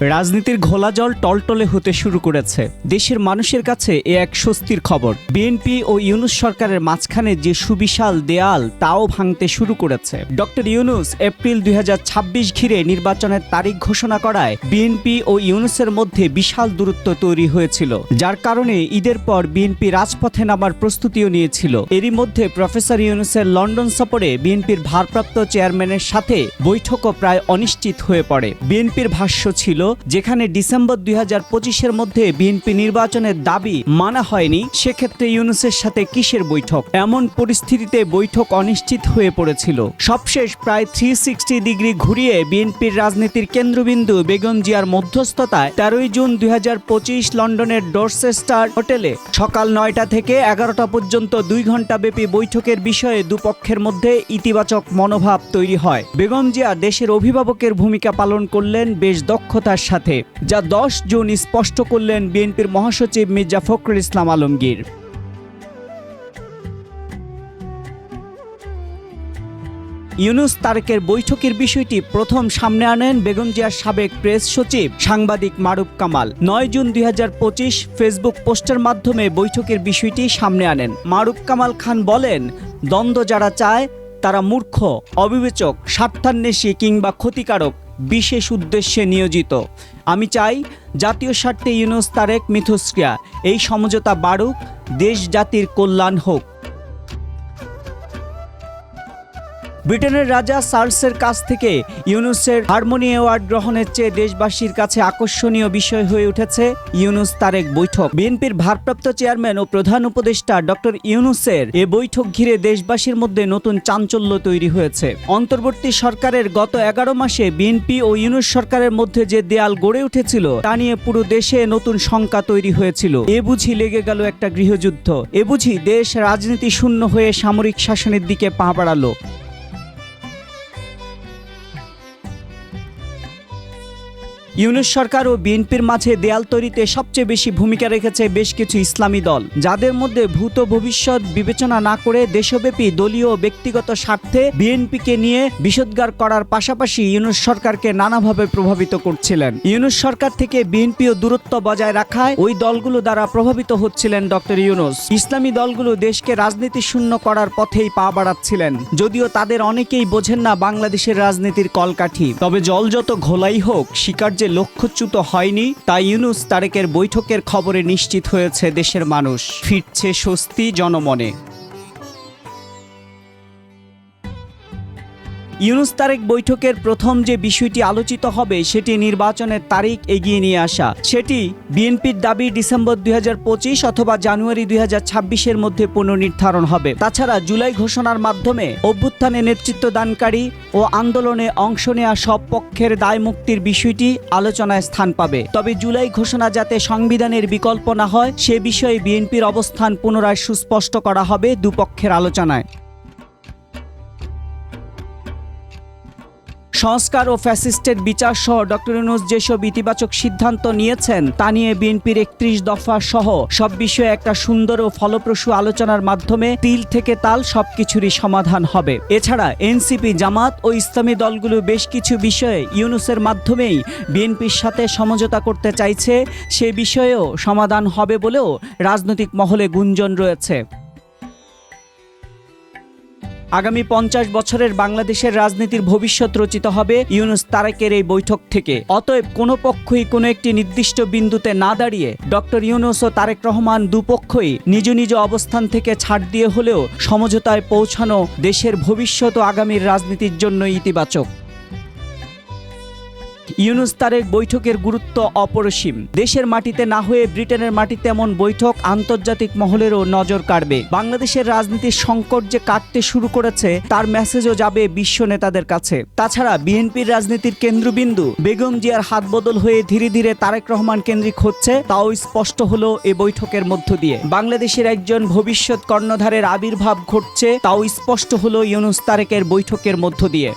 রাজনীতির ঘোলা জল টলটলে হতে শুরু করেছে। দেশের মানুষের কাছে এ এক স্বস্তির খবর। বিএনপি ও ইউনুস সরকারের মাঝখানে যে সুবিশাল দেয়াল, তাও ভাঙতে শুরু করেছে। ডক্টর ইউনুস এপ্রিল দুই হাজার ছাব্বিশ ঘিরে নির্বাচনের তারিখ ঘোষণা করায় বিএনপি ও ইউনুসের মধ্যে বিশাল দূরত্ব তৈরি হয়েছিল, যার কারণে ঈদের পর বিএনপি রাজপথে নামার প্রস্তুতিও নিয়েছিল। এরই মধ্যে প্রফেসর ইউনুসের লন্ডন সফরে বিএনপির ভারপ্রাপ্ত চেয়ারম্যানের সাথে বৈঠকও প্রায় অনিশ্চিত হয়ে পড়ে। বিএনপির ভাষ্য ছিল যেখানে ডিসেম্বর দুই হাজার পঁচিশের মধ্যে বিএনপি নির্বাচনের দাবি মানা হয়নি, সেক্ষেত্রে ইউনুসের সাথে কিসের বৈঠক? এমন পরিস্থিতিতে বৈঠক অনিশ্চিত হয়ে পড়েছিল। সবশেষ প্রায় থ্রি সিক্সটি ডিগ্রি ঘুরিয়ে বিএনপির রাজনীতির কেন্দ্রবিন্দু বেগম জিয়ার মধ্যস্থতায় তেরোই জুন দুই হাজার পঁচিশ লন্ডনের ডোরসেস্টার হোটেলে সকাল নয়টা থেকে এগারোটা পর্যন্ত দুই ঘণ্টা ব্যাপী বৈঠকের বিষয়ে দুপক্ষের মধ্যে ইতিবাচক মনোভাব তৈরি হয়। বেগম জিয়া দেশের অভিভাবকের ভূমিকা পালন করলেন, বেশ দক্ষতার সাথে, যা দশ জুন স্পষ্ট করলেন বিএনপির মহাসচিব মির্জা ফখরুল ইসলাম আলমগীর। ইউনুস তারেকের বৈঠকের বিষয়টি প্রথম সামনে আনেন বেগম জিয়ার সাবেক প্রেস সচিব, সাংবাদিক মারুফ কামাল। নয় জুন দুই হাজার পঁচিশ ফেসবুক পোস্টের মাধ্যমে বৈঠকের বিষয়টি সামনে আনেন। মারুফ কামাল খান বলেন, দ্বন্দ্ব যারা চায়, তারা মূর্খ, অবিবেচক, স্বার্থান্বেষী কিংবা ক্ষতিকারক। বিশেষ উদ্দেশ্যে নিয়োজিত। আমি চাই জাতীয় স্বার্থে ইউনুস তারেক মিথস্ক্রিয়া। এই সমঝোতা বাড়ুক, দেশ জাতির কল্যাণ হোক। ব্রিটেনের রাজা চার্লসের কাছ থেকে ইউনুসের হারমোনি অ্যাওয়ার্ড গ্রহণের চেয়ে দেশবাসীর কাছে আকর্ষণীয় বিষয় হয়ে উঠেছে ইউনুস তারেক বৈঠক। বিএনপির ভারপ্রাপ্ত চেয়ারম্যান ও প্রধান উপদেষ্টা ডক্টর ইউনুসের এ বৈঠক ঘিরে দেশবাসীর মধ্যে নতুন চাঞ্চল্য তৈরি হয়েছে। অন্তর্বর্তী সরকারের গত এগারো মাসে বিএনপি ও ইউনুস সরকারের মধ্যে যে দেয়াল গড়ে উঠেছিল, তা নিয়ে পুরো দেশে নতুন শঙ্কা তৈরি হয়েছিল। এ বুঝি লেগে গেল একটা গৃহযুদ্ধ। এ বুঝি দেশ রাজনীতি শূন্য হয়ে সামরিক শাসনের দিকে পা বাড়ালো। ইউনুস সরকার ও বিএনপির মাঝে দেয়াল তৈরিতে সবচেয়ে বেশি ভূমিকা রেখেছে বেশ কিছু ইসলামী দল। যাদের মধ্যে ভূত ভবিষ্যৎ বিবেচনা না করে দেশব্যাপী দলীয় ও ব্যক্তিগত স্বার্থে বিএনপিকে নিয়ে বিষোদ্গার করার পাশাপাশি ইউনুস সরকারকে নানাভাবে প্রভাবিত করছিলেন। ইউনুস সরকার থেকে বিএনপিও দূরত্ব বজায় রাখায় ওই দলগুলো দ্বারা প্রভাবিত হচ্ছিলেন ডক্টর ইউনুস। ইসলামী দলগুলো দেশকে রাজনীতি শূন্য করার পথেই পা বাড়াচ্ছিলেন। যদিও তাদের অনেকেই বোঝেন না বাংলাদেশের রাজনীতির কলকাঠি। তবে জল যত ঘোলাই হোক, শিকার লক্ষ্যচ্যুত হয়নি তা ইউনুস তারেকের বৈঠকের খবরে নিশ্চিত হয়েছে দেশের মানুষ। ফিরছে স্বস্তি জনমনে। ইউনুস তারেক বৈঠকের প্রথম যে বিষয়টি আলোচিত হবে সেটি নির্বাচনের তারিখ এগিয়ে নিয়ে আসা। সেটি বিএনপির দাবি ডিসেম্বর দুই হাজার পঁচিশ অথবা জানুয়ারি দুই এর মধ্যে পুনর্নির্ধারণ হবে। তাছাড়া জুলাই ঘোষণার মাধ্যমে অভ্যুত্থানে নেতৃত্ব দানকারী ও আন্দোলনে অংশ নেওয়া সব পক্ষের দায় মুক্তির বিষয়টি আলোচনায় স্থান পাবে। তবে জুলাই ঘোষণা যাতে সংবিধানের বিকল্প না হয়, সে বিষয়ে বিএনপির অবস্থান পুনরায় সুস্পষ্ট করা হবে দুপক্ষের আলোচনায়। সংস্কার ও ফ্যাসিস্টের বিচার সহ ডক্টর ইউনুস যেসব ইতিবাচক সিদ্ধান্ত নিয়েছেন, তা নিয়ে বিএনপির একত্রিশ দফা সহ সব বিষয়ে একটা সুন্দর ও ফলপ্রসূ আলোচনার মাধ্যমে তিল থেকে তাল সবকিছুরই সমাধান হবে। এছাড়া এনসিপি, জামাত ও ইসলামী দলগুলো বেশ কিছু বিষয়ে ইউনুসের মাধ্যমেই বিএনপির সাথে সমঝোতা করতে চাইছে, সে বিষয়েও সমাধান হবে বলেও রাজনৈতিক মহলে গুঞ্জন রয়েছে। আগামী পঞ্চাশ বছরের বাংলাদেশের রাজনীতির ভবিষ্যৎ রচিত হবে ইউনুস তারেকের এই বৈঠক থেকে। অতএব কোনো পক্ষই কোনো একটি নির্দিষ্ট বিন্দুতে না দাঁড়িয়ে ডক্টর ইউনুস ও তারেক রহমান দুপক্ষই নিজ নিজ অবস্থান থেকে ছাড় দিয়ে হলেও সমঝোতায় পৌঁছানো দেশের ভবিষ্যৎ ও আগামীর রাজনীতির জন্য ইতিবাচক। ইউনুস তারেক বৈঠকের গুরুত্ব অপরিসীম। দেশের মাটিতে না হয়ে ব্রিটেনের মাটিতে এমন বৈঠক আন্তর্জাতিক মহলেরও নজর কাড়বে। বাংলাদেশের রাজনীতির সংকট যে কাটতে শুরু করেছে, তার মেসেজও যাবে বিশ্ব নেতাদের কাছে। তাছাড়া বিএনপির রাজনীতির কেন্দ্রবিন্দু, বেগম জিয়ার হাত বদল হয়ে ধীরে ধীরে তারেক রহমান কেন্দ্রিক হচ্ছে, তাও স্পষ্ট হলো এ বৈঠকের মধ্য দিয়ে। বাংলাদেশের একজন ভবিষ্যৎ কর্ণধারের আবির্ভাব ঘটছে, তাও স্পষ্ট হলো ইউনুস তারেকের বৈঠকের মধ্য দিয়ে।